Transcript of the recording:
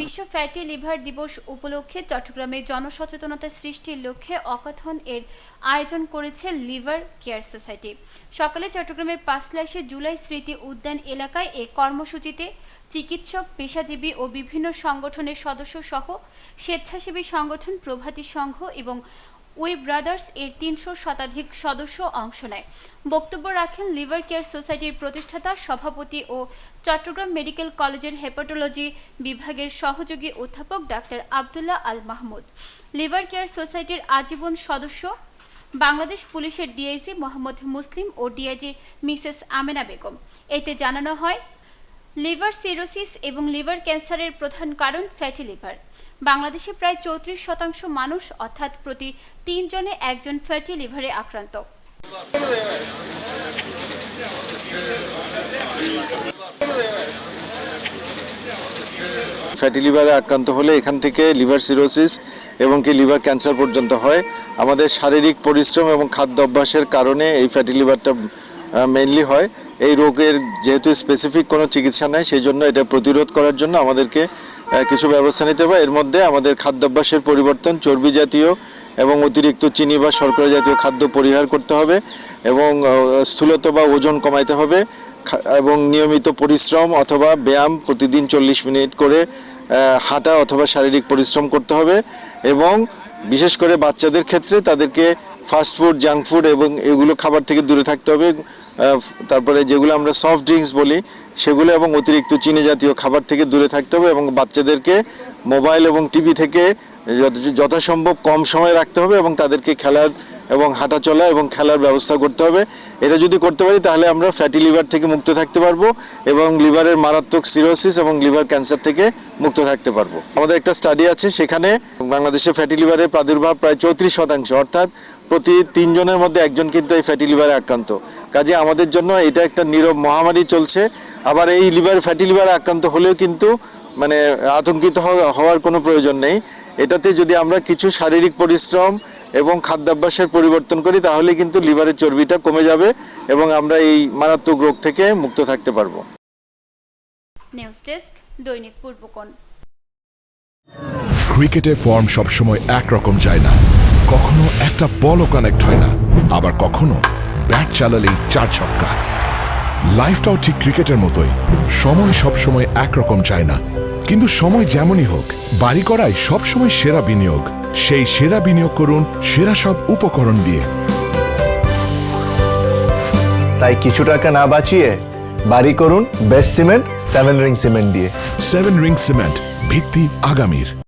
বিশ্ব fatty liver দিবস উপলক্ষে চট্টগ্রামে জনসচেতনতা সৃষ্টির লক্ষ্যে অকাথন এর আয়োজন করেছে লিভার কেয়ার সোসাইটি। সকালে চট্টগ্রামের পাঁচলাইশে জুলাই স্মৃতি উদ্যান এলাকায় এ কর্মসূচিতে চিকিৎসক, পেশাজীবী ও বিভিন্ন সংগঠনের সদস্য সহ স্বেচ্ছাসেবী সংগঠন, প্রভাতী সংঘ এবং উই ব্রাদার্স এর তিনশো শতাধিক সদস্য অংশ নেয়। বক্তব্য রাখেন লিভার কেয়ার সোসাইটির প্রতিষ্ঠাতা, সভাপতি ও চট্টগ্রাম মেডিকেল কলেজের হেপাটোলজি বিভাগের সহযোগী অধ্যাপক doctor Abdullah Al Mahmud. Liver care সোসাইটির আজীবন সদস্য বাংলাদেশ পুলিশের ডিআইসি মোহাম্মদ মুসলিম ও ডিআইজি মিসেস আমেনা বেগম। এতে জানানো হয়, লিভার সিরোসিস এবং লিভার ক্যান্সারের প্রধান কারণ ফ্যাটি লিভার। বাংলাদেশে প্রায় চৌত্রিশ শতাংশ মানুষ, অর্থাৎ প্রতি তিনজনে একজন ফ্যাটি লিভারে আক্রান্ত। ফ্যাটি লিভারে আক্রান্ত হলে এখান থেকে লিভার সিরোসিস এবং কি লিভার ক্যান্সার পর্যন্ত হয়। আমাদের শারীরিক পরিশ্রম এবং খাদ্য অভ্যাসের কারণে এই ফ্যাটি লিভারটা মেইনলি হয়। এই রোগের যেহেতু স্পেসিফিক কোনো চিকিৎসা নাই সেই জন্য এটা প্রতিরোধ করার জন্য আমাদেরকে কিছু ব্যবস্থা নিতে হবে। এর মধ্যে আমাদের খাদ্যাভ্যাসের পরিবর্তন, চর্বি জাতীয় এবং অতিরিক্ত চিনি বা শর্করা জাতীয় খাদ্য পরিহার করতে হবে এবং স্থূলতা বা ওজন কমাইতে হবে। এবং নিয়মিত পরিশ্রম অথবা ব্যায়াম প্রতিদিন চল্লিশ মিনিট করে হাঁটা অথবা শারীরিক পরিশ্রম করতে হবে এবং বিশেষ করে বাচ্চাদের ক্ষেত্রে তাদেরকে ফাস্ট ফুড জাঙ্ক ফুড এবং এগুলো খাবার থেকে দূরে থাকতে হবে। তারপরে যেগুলো আমরা সফট ড্রিঙ্কস বলি, সেগুলো এবং অতিরিক্ত চিনি জাতীয় খাবার থেকে দূরে থাকতে হবে এবং বাচ্চাদেরকে মোবাইল এবং টিভি থেকে যথাসম্ভব কম সময় রাখতে হবে এবং তাদেরকে খেলার এবং হাঁটা চলা এবং খেলার ব্যবস্থা করতে হবে। এটা যদি করতে পারি, তাহলে আমরা ফ্যাটি লিভার থেকে মুক্ত থাকতে পারব এবং লিভারের মারাত্মক সিরোসিস এবং লিভার ক্যান্সার থেকে মুক্ত থাকতে পারব। আমাদের একটা স্টাডি আছে, সেখানে বাংলাদেশে ফ্যাটি লিভারের প্রাদুর্ভাব প্রায় চৌত্রিশ শতাংশ, অর্থাৎ প্রতি তিনজনের মধ্যে একজন কিন্তু এই ফ্যাটি লিভারে আক্রান্ত। কাজে আমাদের জন্য এটা একটা নীরব মহামারী চলছে। আবার এই লিভার ফ্যাটি লিভারে আক্রান্ত হলেও কিন্তু মানে আতঙ্কিত হওয়ার কোনো প্রয়োজন নেই। এটাতে যদি আমরা কিছু শারীরিক পরিশ্রম এবং খাদ্যাভ্যাসের পরিবর্তন করি তাহলে কিন্তু লিভারের চর্বিটা কমে যাবে এবং আমরা এই মারাত্মক রোগ থেকে মুক্ত থাকতে পারব। নিউজ ডেস্ক দৈনিক পূর্বকোণ। ক্রিকেটে ফর্ম সবসময় একরকম যায় না। কখনো একটা বলও কানেক্ট হয় না। আবার কখনো ব্যাট চালালেই চার ছক্কা। লাইফটাও ঠিক ক্রিকেটের মতোই। সময় সবসময় একরকম যায় না। কিন্তু সময় যেমনই হোক বাড়ি করাই সবসময় সেরা বিনিয়োগ। সেই সেরা বিনিয়োগ করুন সেরা সব উপকরণ দিয়ে। তাই কিছু টাকা না বাঁচিয়ে বাড়ি করুন best cement seven ring cement দিয়ে। সেভেন রিং সিমেন্ট ভিত্তি আগামীর।